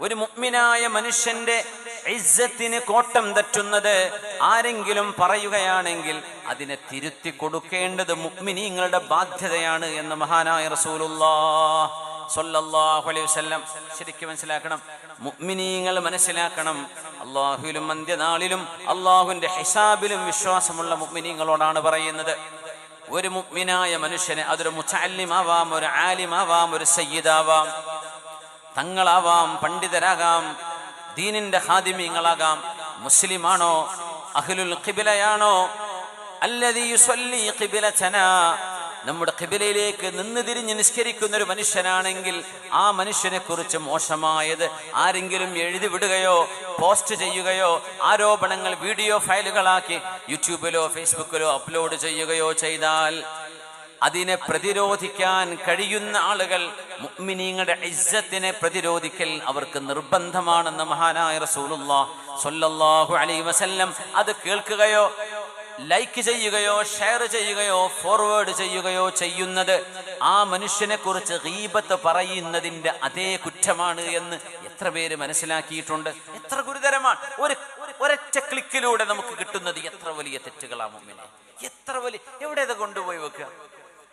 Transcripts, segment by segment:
ഒരു മുഗ്മിനായ മനുഷ്യന്റെ ഇസ്സത്തിന് കോട്ടം തട്ടുന്നത് ആരെങ്കിലും പറയുകയാണെങ്കിൽ അതിനെ തിരുത്തി കൊടുക്കേണ്ടത് മുഗ്മിനീങ്ങളുടെ ബാധ്യതയാണ് എന്ന് മഹാനായ സ്വല്ലല്ലാഹു അലൈഹി ശരിക്കും മനസ്സിലാക്കണം. മുഗ്മിനിങ്ങൾ മനസ്സിലാക്കണം. അള്ളാഹുവിലും അന്ത്യനാളിലും അള്ളാഹുവിന്റെ ഹിസാബിലും വിശ്വാസമുള്ള മുഅ്മിനീങ്ങളോടാണ് പറയുന്നത്. ഒരു മുഗ്മിനായ മനുഷ്യനെ അതൊരു മുച്ചാലിമാവാം ഒരു ആലിമാവാം ഒരു സയ്യിദാവാം. തങ്ങളാവാം പണ്ഡിതരാകാം ദീനിന്റെ ഹാദിമീങ്ങളാകാം മുസ്ലിമാണോ അഹ്ലുൽ ഖിബിലയാണോ? നമ്മുടെ ഖിബിലയിലേക്ക് നിന്ന് തിരിഞ്ഞ് നിസ്കരിക്കുന്ന ഒരു മനുഷ്യനാണെങ്കിൽ ആ മനുഷ്യനെ കുറിച്ച് മോശമായത് ആരെങ്കിലും എഴുതി വിടുകയോ പോസ്റ്റ് ചെയ്യുകയോ ആരോപണങ്ങൾ വീഡിയോ ഫയലുകളാക്കി യൂട്യൂബിലോ ഫേസ്ബുക്കിലോ അപ്ലോഡ് ചെയ്യുകയോ ചെയ്താൽ അതിനെ പ്രതിരോധിക്കാൻ കഴിയുന്ന ആളുകൾ മുഅ്മിനീങ്ങളുടെ ഇസ്സത്തിനെ പ്രതിരോധിക്കൽ അവർക്ക് നിർബന്ധമാണെന്ന് മഹാനായ റസൂലുള്ളാഹ് സ്വല്ലല്ലാഹു അലൈഹി വസല്ലം അത് കേൾക്കുകയോ ലൈക്ക് ചെയ്യുകയോ ഷെയർ ചെയ്യുകയോ ഫോർവേഡ് ചെയ്യുകയോ ചെയ്യുന്നത് ആ മനുഷ്യനെ കുറിച്ച് ഗീബത്ത് പറയുന്നതിന്റെ അതേ കുറ്റമാണ് എന്ന് എത്ര പേര് മനസ്സിലാക്കിയിട്ടുണ്ട്? എത്ര ഗുരുതരമാണ്? ഒരു ഒരൊറ്റ ക്ലിക്കിലൂടെ നമുക്ക് കിട്ടുന്നത് എത്ര വലിയ തെറ്റുകളാ മുമ്പിനെ എത്ര വലിയ എവിടെ ഇത് കൊണ്ടുപോയി വെക്കുക?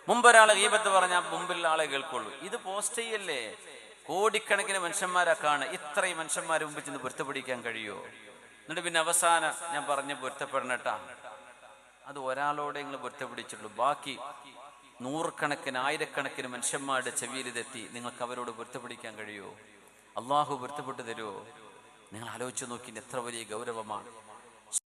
മുമ്പ് ഒരാളെ ഗീബത്ത് പറഞ്ഞാൽ മുമ്പിൽ ആളെ കേൾക്കുള്ളൂ. ഇത് പോസ്റ്റ് ചെയ്യല്ലേ? കോടിക്കണക്കിന് മനുഷ്യന്മാരെ കാണുക. ഇത്രയും മനുഷ്യന്മാരെ മുമ്പിൽ ചെന്ന് പൊരുത്തപ്പെടിക്കാൻ കഴിയുമോ എന്നിട്ട് പിന്നെ അവസാനം ഞാൻ പറഞ്ഞ് പൊരുത്തപ്പെടണട്ടാ. അത് ഒരാളോടെ നിങ്ങൾ പൊരുത്തപ്പെടിച്ചുള്ളൂ ബാക്കി നൂറുകണക്കിന് ആയിരക്കണക്കിന് മനുഷ്യന്മാരുടെ ചെവിയിൽ ഇതെത്തി. നിങ്ങൾക്ക് അവരോട് പൊരുത്തപ്പെടിക്കാൻ കഴിയുമോ അള്ളാഹു പൊരുത്തപ്പെട്ടു തരുമോ നിങ്ങൾ ആലോചിച്ച് നോക്കി എത്ര വലിയ ഗൗരവമാണ്.